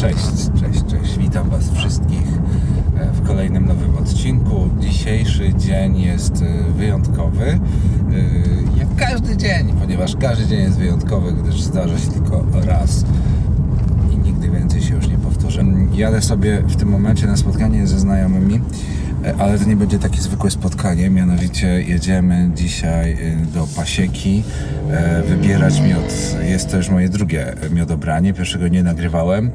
Cześć, cześć, cześć. Witam Was wszystkich e, w kolejnym nowym odcinku. Dzisiejszy dzień jest e, wyjątkowy, e, jak każdy dzień, ponieważ każdy dzień jest wyjątkowy, gdyż zdarza się tylko raz i nigdy więcej się już nie powtórzy. Jadę sobie w tym momencie na spotkanie ze znajomymi, ale to nie będzie takie zwykłe spotkanie, mianowicie jedziemy dzisiaj e, do Pasieki e, wybierać miód. Jest to już moje drugie miodobranie, pierwszego nie nagrywałem,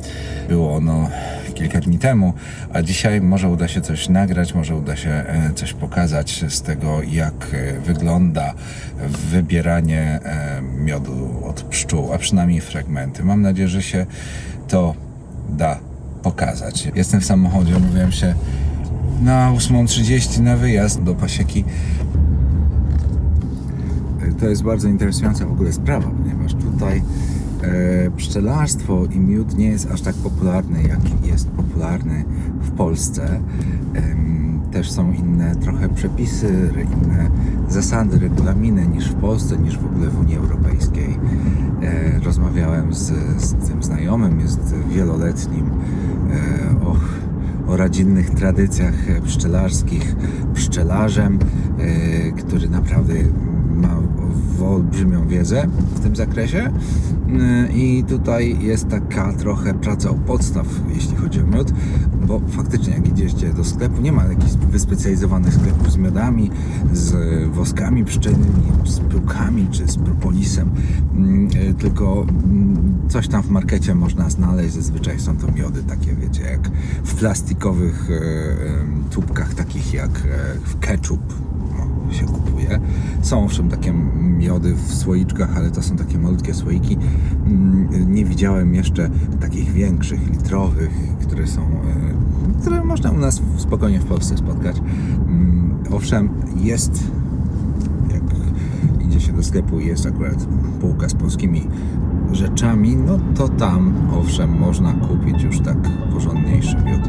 było ono kilka dni temu, a dzisiaj może uda się coś nagrać, może uda się e, coś pokazać z tego, jak e, wygląda wybieranie e, miodu od pszczół, a przynajmniej fragmenty. Mam nadzieję, że się to da pokazać. Jestem w samochodzie, mówiłem się na 8.30 na wyjazd do Pasieki. To jest bardzo interesująca w ogóle sprawa, ponieważ tutaj e, pszczelarstwo i miód nie jest aż tak popularny, jak jest popularny w Polsce. Em, też są inne trochę przepisy, inne zasady, regulaminy niż w Polsce, niż w ogóle w Unii Europejskiej. E, rozmawiałem z, z tym znajomym, jest wieloletnim e, och, o rodzinnych tradycjach e, pszczelarskich, pszczelarzem, e, który naprawdę ma olbrzymią wiedzę w tym zakresie. E, i tutaj jest taka trochę praca u podstaw, jeśli chodzi o miód, bo faktycznie jak idziecie do sklepu, nie ma jakichś wyspecjalizowanych sklepów z miodami, z woskami pszczelnymi, z pyłkami czy z propolisem, Mm, e, tylko mm, coś tam w markecie można znaleźć, zazwyczaj są to miody takie, wiecie, jak w plastikowych tubkach, takich jak w ketchup, się kupuje. Są owszem takie miody w słoiczkach, ale to są takie malutkie słoiki. Mm, Nie widziałem jeszcze takich większych, litrowych, które są, e, które można u nas spokojnie w Polsce spotkać. Mm, Owszem, jest idzie się do sklepu i jest akurat półka z polskimi rzeczami, no to tam owszem można kupić już tak porządniejszy miód.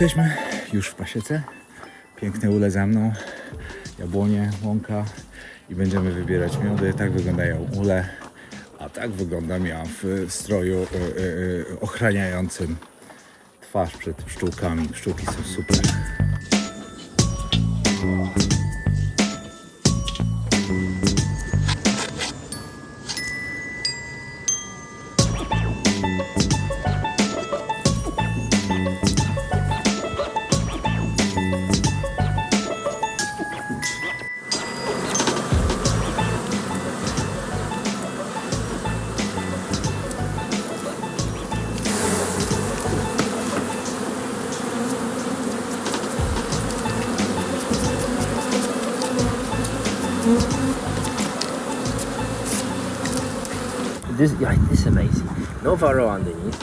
Jesteśmy już w pasiece. Piękne ule za mną, jabłonie, łąka i będziemy wybierać miody. Tak wyglądają ule, a tak wyglądam ja w stroju e, e, ochraniającym twarz przed pszczółkami. Pszczółki są super. This, yeah, this is amazing. No varroa underneath.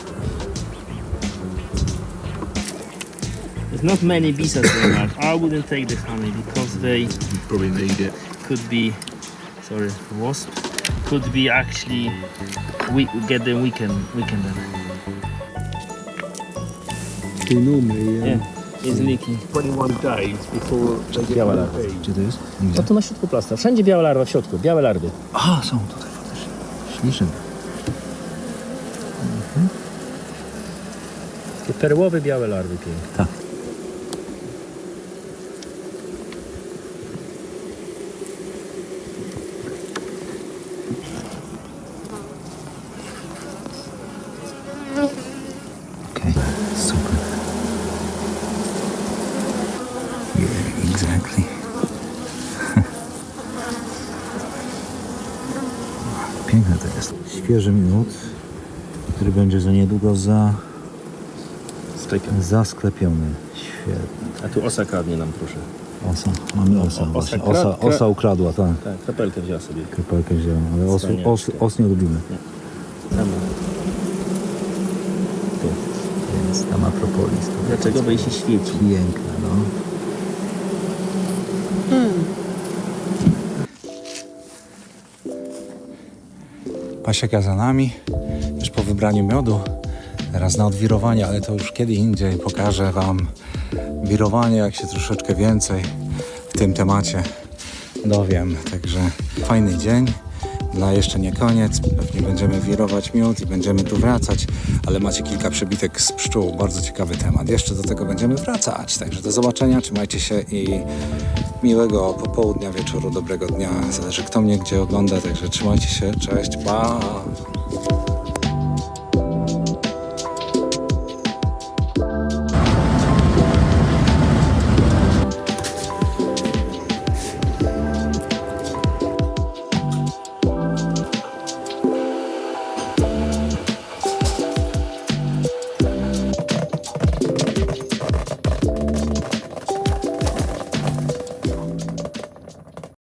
There's not many bees at the moment. I wouldn't take this honey because they probably need it. could be, sorry, wasp, could be actually we get them weaken, weaken them. So normally, um, Yeah, it's leaking. 21 days before they get Biała the larwa. bee. Gdzie to jest? No tu na środku plasta. Wszędzie biała larwa w środku, białe larwy. A, są tutaj faktycznie. Śliczne. Takie perłowe białe larwy piękne. Tak. Super. Yeah, exactly. Piękne to jest. Świeży miód, który będzie za niedługo za, zasklepiony. Świetnie. A tu osa kradnie nam proszę. Osa, mamy osa. O- osa kra- Osa, osa ukradła, tak. Tak, kropelkę wzięła sobie. Kropelkę wzięła, ale os, os, os nie lubimy. Tam. Tu. Jest tam Apropolis. to Dlaczego? Bo jej się świeci. Piękne, no. Pasieka za nami, wybraniu miodu. Teraz na odwirowanie, ale to już kiedy indziej pokażę Wam wirowanie, jak się troszeczkę więcej w tym temacie dowiem. Także fajny dzień. No jeszcze nie koniec, pewnie będziemy wirować miód i będziemy tu wracać, ale macie kilka przebitek z pszczół, bardzo ciekawy temat. Jeszcze do tego będziemy wracać, także do zobaczenia, trzymajcie się i miłego popołudnia, wieczoru, dobrego dnia. Zależy kto mnie gdzie ogląda, także trzymajcie się, cześć, pa!